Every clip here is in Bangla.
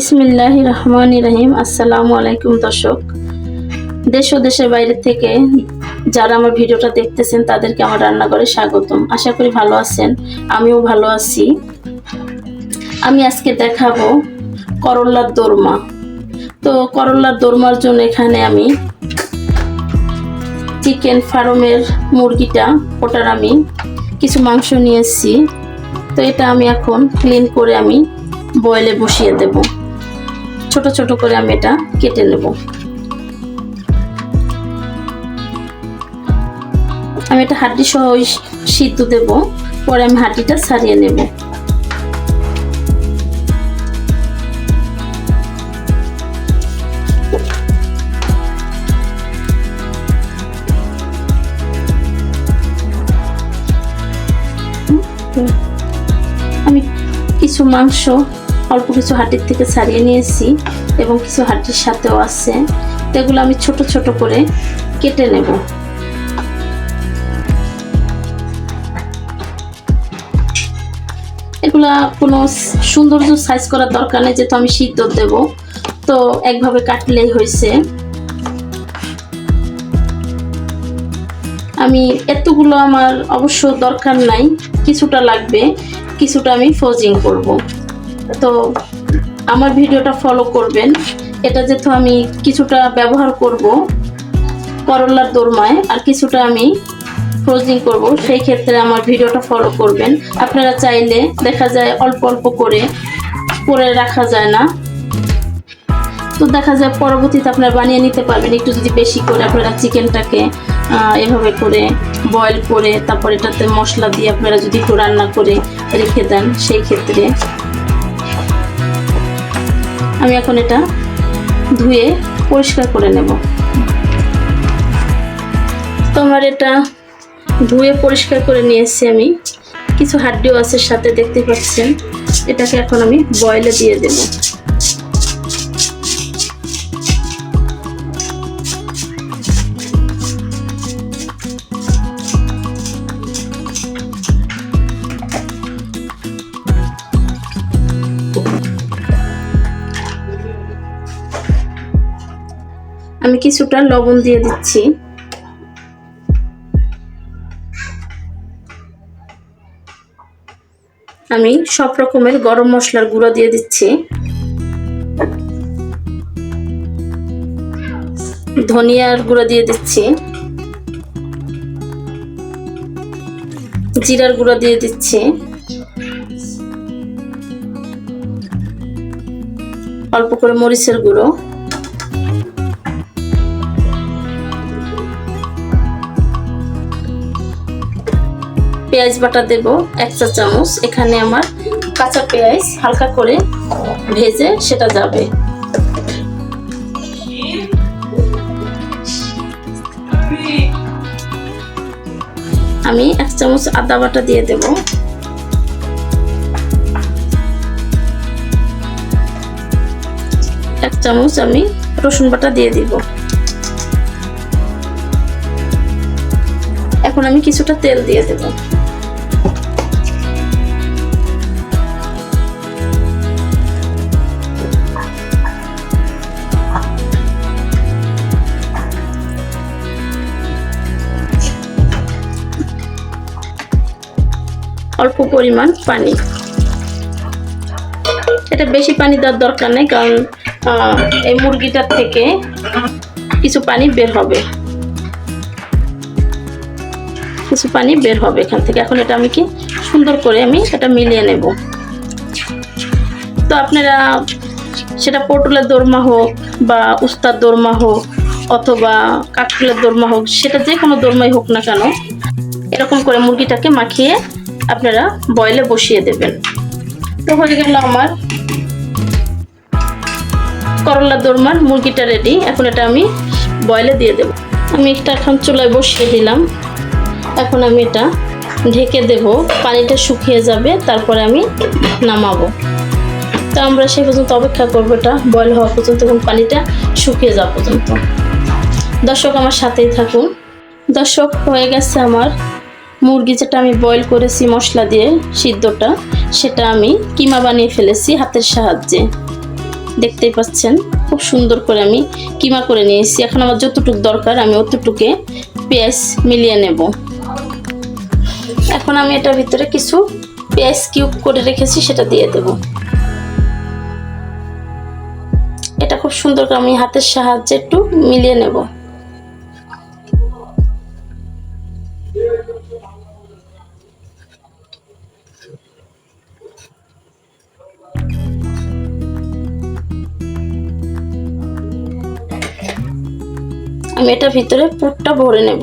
বিসমিল্লাহ রহমান রহিম। আসসালামু আলাইকুম দর্শক। দেশ ও দেশের বাইরে থেকে যারা আমার ভিডিওটা দেখতেছেন, তাদেরকে আমার রান্নাঘরে স্বাগতম। আশা করি ভালো আছেন, আমিও ভালো আছি। আমি আজকে দেখাবো করল্লার দোরমা। তো করল্লার দোরমার জন্য এখানে আমি চিকেন ফার্মের মুরগিটা, ওটার আমি কিছু মাংস নিয়ে এসেছি তো এটা আমি এখন ক্লিন করে আমি বয়েলে বসিয়ে দেব। ছোট ছোট করে আমি এটা কেটে নেব। আমি এটা হাড্ডি সহ সিদ্ধ দেব, পরে আমি হাড্ডিটা ছাড়িয়ে নেব। আমি কিছু মাংস অল্প কিছু হাড্ডির থেকে ছাড়িয়ে নিয়েছি এবং কিছু হাড্ডির সাথেও আছে। তো এগুলো আমি ছোট ছোট করে কেটে নেব। এগুলা কোনো সৌন্দর্য সাইজ করার দরকার নেই, যেহেতু আমি সিদ্ধ দেব। তো একভাবে কাটলেই হয়েছে। আমি এতগুলো আমার অবশ্য দরকার নাই, কিছুটা লাগবে, কিছুটা আমি ফোজিং করব। তো আমার ভিডিওটা ফলো করবেন। এটা যেহেতু আমি কিছুটা ব্যবহার করব করলার দোরমায়, আর কিছুটা আমি ফ্রোজিং করব, সেই ক্ষেত্রে আমার ভিডিওটা ফলো করবেন। আপনারা চাইলে দেখা যায় অল্প অল্প করে করে রাখা যায় না। তো দেখা যায় পরবর্তীতে আপনারা বানিয়ে নিতে পারবেন। একটু যদি বেশি করে আপনারা চিকেনটাকে এভাবে করে বয়েল করে তারপর এটাতে মশলা দিয়ে আপনারা যদি একটু রান্না করে রেখে দেন, সেই ক্ষেত্রে আমি এখন এটা ধুয়ে পরিষ্কার করে নেব। তোমার এটা ধুয়ে পরিষ্কার করে নিয়েছি আমি। কিছু হাড্ডিও আছে সাথে দেখতে পাচ্ছেন। এটাকে এখন আমি বয়লে দিয়ে দেব। আমি কিছুটা লবণ দিয়ে দিচ্ছি। আমি সব রকমের গরম মশলার গুঁড়ো দিয়ে দিচ্ছি। ধনিয়ার গুঁড়ো দিয়ে দিচ্ছি। জিরার গুঁড়ো দিয়ে দিচ্ছি। অল্প করে মরিচের গুঁড়ো। পেঁয়াজ বাটা দেব, এক চা চামচ। এখানে আমার কাঁচা পেঁয়াজ হালকা করে ভেজে সেটা যাবে। আমি এক চামচ আদা বাটা দিয়ে দেব। এক চামচ আমি রসুন বাটা দিয়ে দিব। এখন আমি কিছুটা তেল দিয়ে দেবো। অল্প পরিমাণ পানি। এটা বেশি পানি দেওয়ার দরকার নেই, কারণ এই মুরগিটার থেকে কিছু পানি বের হবে। কিছু পানি বের হবে এখান থেকে। এখন এটা আমি কি সুন্দর করে আমি এটা মিলিয়ে নেব। তো আপনারা সেটা পটলের দোরমা হোক বা উস্তার দোরমা হোক অথবা কাকলের দোরমা হোক, সেটা যে কোনো দোরমাই হোক না কেন, এরকম করে মুরগিটাকে মাখিয়ে আপনারা বয়েলে বসিয়ে দেবেন। তো হয়ে গেল আমার করলা দোরমার মুরগিটা রেডি এখন এটা আমি বয়েলে দিয়ে দেব। আমি এটা এখন চুলায় বসিয়ে দিলাম। এখন আমি এটা ঢেকে দেব। পানিটা শুকিয়ে যাবে, তারপরে আমি নামাবো। তো আমরা সেই পর্যন্ত অপেক্ষা করব এটা বয়েল হওয়া পর্যন্ত এবং পানিটা শুকিয়ে যাওয়া পর্যন্ত। দর্শক আমার সাথেই থাকুন। দর্শক, হয়ে গেছে আমার মুরগি যেটা আমি বয়েল করেছি মশলা দিয়ে সিদ্ধটা, সেটা আমি কিমা বানিয়ে ফেলেছি হাতের সাহায্যে। দেখতেই পাচ্ছেন, খুব সুন্দর করে আমি কিমা করে নিয়েছি। এখন আমার যতটুকু দরকার, আমি অতটুকে পেঁয়াজ মিলিয়ে নেব। এখন আমি এটার ভিতরে কিছু পেঁয়াজ কিউব করে রেখেছি, সেটা দিয়ে দেব। এটা খুব সুন্দর করে আমি হাতের সাহায্যে একটু মিলিয়ে নেব। আমি এটার ভিতরে পুরটা ভরে নেব।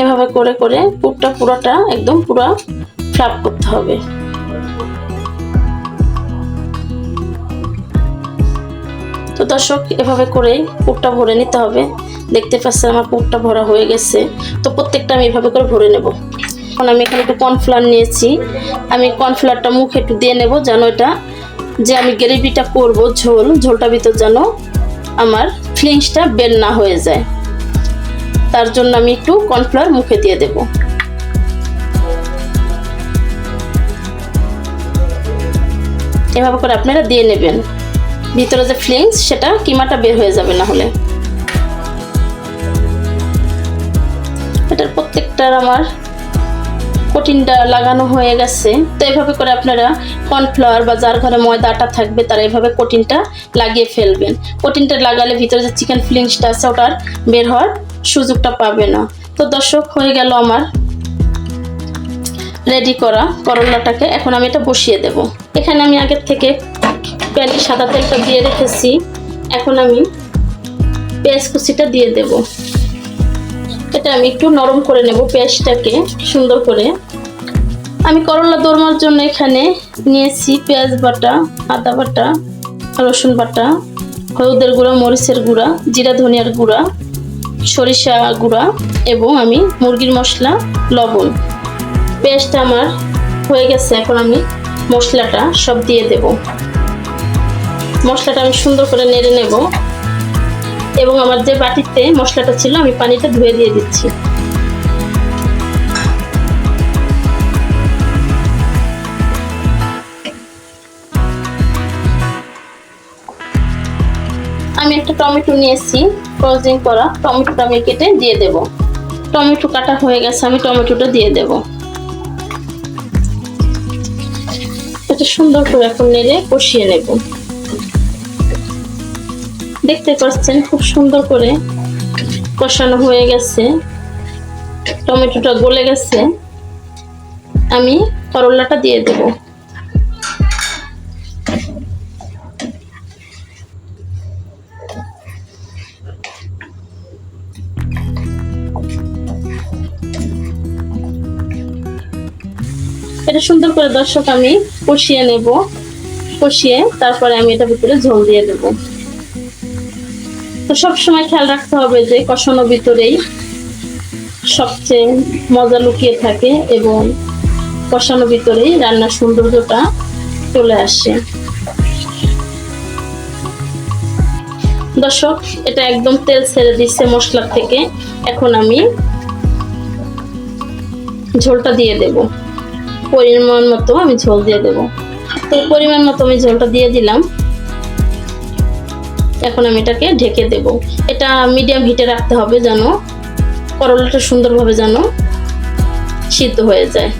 এভাবে করে করে পুরটা পুরোটা একদম পুরো ফ্লাপ করতে হবে। তো দর্শক, এভাবে করে পুরটা ভরে নিতে হবে। দেখতে পাচ্ছেন আমার পুরটা ভরা হয়ে গেছে। তো প্রত্যেকটা আমি এভাবে করে ভরে নেব। এখন আমি এখানে একটু কর্নফ্লাওয়ার নিয়েছি। আমি কর্নফ্লাওয়ারটা মুখে একটু দিয়ে নেব যেন এটা যে আমি গ্রেভিটা করব ঝোল, ঝোলটা ভিতর যেন আমার ফিলিংসটা বের না হয়ে যায়। তার জন্য আমি একটু কর্নফ্লাওয়ার মুখে দিয়ে দেব। এভাবে করে আপনারা দিয়ে নেবেন। ভিতরে যে ফিলিংস, সেটা কিমাটা বের হয়ে যাবে না হলে। এটার প্রত্যেকটার আমার কোটিনটা লাগানো হয়ে গেছে। তো এভাবে করে আপনারা কর্নফ্লাওয়ার বা যার ঘরে ময়দা আটা থাকবে, তারা এভাবে কোটিনটা লাগিয়ে ফেলবেন। কোটিনটা লাগালে ভিতরে যে চিকেন ফিলিংসটা আছে, ওটার বের হওয়ার সুযোগটা পাবে না। তো দর্শক, হয়ে গেল আমার রেডি করা করলাটাকে। এখন আমি এটা বসিয়ে দেব। এখানে আমি আগের থেকে প্যানে সাদা তেলটা দিয়ে রেখেছি। এখন আমি পেঁয়াজ কুচিটা দিয়ে দেব। এটা আমি একটু নরম করে নেব পেঁয়াজটাকে সুন্দর করে। আমি করলা দোরমার জন্য এখানে নিয়েছি পেঁয়াজ বাটা, আদা বাটা, রসুন বাটা, হলুদের গুঁড়া, মরিচের গুঁড়া, জিরা ধনিয়ার গুঁড়া, সরিষা গুঁড়া এবং আমি মুরগির মশলা, লবণ। পেঁয়াজটা আমার হয়ে গেছে, এখন আমি মশলাটা সব দিয়ে দেব। মশলাটা আমি সুন্দর করে নেড়ে নেব এবং আমার যে বাটিতে মশলাটা ছিল, আমি পানিটা ধুয়ে দিয়ে দিচ্ছি। আমি একটা টমেটো নিয়েছি ফ্রোজিং করা। টমেটোটা আমি কেটে দিয়ে দেব। টমেটো কাটা হয়ে গেছে, আমি টমেটোটা দিয়ে দেব। এটা সুন্দর করে এখন নেড়ে কষিয়ে নেব। দেখতে পাচ্ছেন, খুব সুন্দর করে কষানো হয়ে গেছে। টমেটোটা গলে গেছে। আমি করলাটা দিয়ে দেব। এটা সুন্দর করে দর্শক আমি কষিয়ে নেব। কষিয়ে তারপরে আমি এটা ভিতরে ঝোল দিয়ে দেব। তো সব সময় খেয়াল রাখতে হবে যে কষানো ভিতরেই সবচেয়ে মজা লুকিয়ে থাকে এবং কষানো ভিতরেই রান্নার সৌন্দর্যটা চলে আসে। দর্শক, এটা একদম তেল ছেড়ে দিচ্ছে মশলার থেকে। এখন আমি ঝোলটা দিয়ে দেব। পরিমাণ মতো আমি ঝোল দিয়ে দেব। তো পরিমাণ মতো আমি ঝোলটা দিয়ে দিলাম। এখন আমি এটাকে ঢেকে দেব। এটা মিডিয়াম হিটে রাখতে হবে যেন করলাটা সুন্দরভাবে যেন সিদ্ধ হয়ে যায়।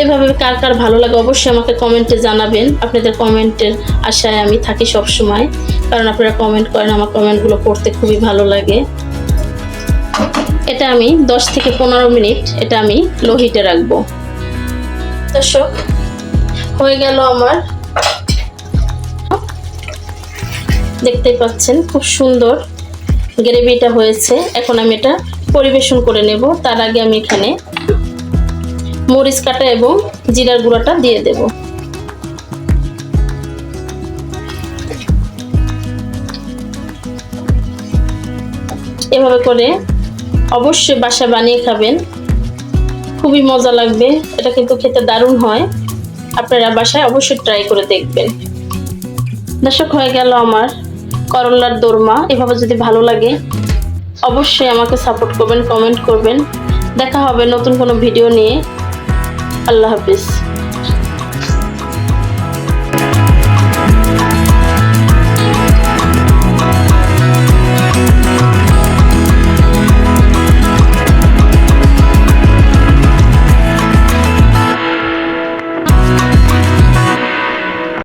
এভাবে কার কার ভালো লাগে অবশ্যই আমাকে কমেন্টে জানাবেন। আপনাদের কমেন্টের আশায় আমি থাকি সব সময় কারণ আপনারা কমেন্ট করেন, আমার কমেন্টগুলো পড়তে খুবই ভালো লাগে। এটা আমি দশ থেকে পনেরো মিনিট এটা আমি লো হিটে রাখব। দর্শক, হয়ে গেল আমার। দেখতে পাচ্ছেন, খুব সুন্দর গ্রেভিটা হয়েছে। এখন আমি এটা পরিবেশন করে নেব। তার আগে আমি এখানে মরিচ কাটা এবং জিরার গুঁড়াটা দিয়ে দেব। এভাবে করে অবশ্যই বাসা বানিয়ে খাবেন। খুবই মজা লাগবে। এটা কিন্তু খেতে দারুণ হয়। আপনারা বাসায় অবশ্যই ট্রাই করে দেখবেন। দর্শক, হয়ে গেল আমার করলার দোরমা। এভাবে যদি ভালো লাগে, অবশ্যই আমাকে সাপোর্ট করবেন কমেন্ট করবেন। দেখা হবে নতুন কোনো ভিডিও নিয়ে। আল্লাহ হাফিজ।